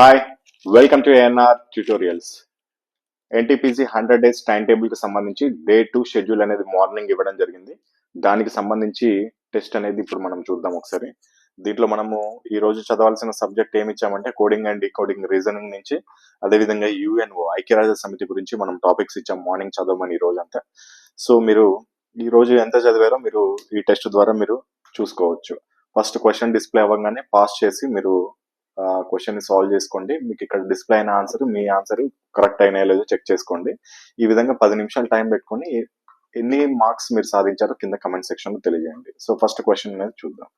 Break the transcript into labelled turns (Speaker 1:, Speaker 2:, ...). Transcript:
Speaker 1: Hi welcome to ANR tutorials NTPC hundred days time టేబుల్కి సంబంధించి day two schedule అనేది morning ఇవ్వడం జరిగింది. దానికి సంబంధించి టెస్ట్ అనేది ఇప్పుడు మనం చూద్దాం ఒకసారి. దీంట్లో మనము ఈ రోజు చదవాల్సిన సబ్జెక్ట్ ఏమి ఇచ్చామంటే కోడింగ్ అండ్ డీకోడింగ్ రీజనింగ్ నుంచి అదేవిధంగా యుఎన్ఓ ఐక్యరాజ్య సమితి గురించి మనం టాపిక్స్ ఇచ్చాం మార్నింగ్ చదవమని ఈ రోజు అంతా సో మీరు ఈ రోజు ఎంత చదివారో మీరు ఈ టెస్ట్ ద్వారా మీరు చూసుకోవచ్చు. ఫస్ట్ క్వశ్చన్ డిస్ప్లే అవ్వగానే పాస్ చేసి మీరు క్వశ్చన్ని సాల్వ్ చేసుకోండి. మీకు ఇక్కడ డిస్ప్లే అయిన ఆన్సర్ మీ ఆన్సర్ కరెక్ట్ అయినా లేదో చెక్ చేసుకోండి. ఈ విధంగా పది నిమిషాలు టైం పెట్టుకొని ఎన్ని మార్క్స్ మీరు సాధించారో కింద కమెంట్ సెక్షన్ తెలియజేయండి. సో ఫస్ట్ క్వశ్చన్ అనేది చూద్దాం.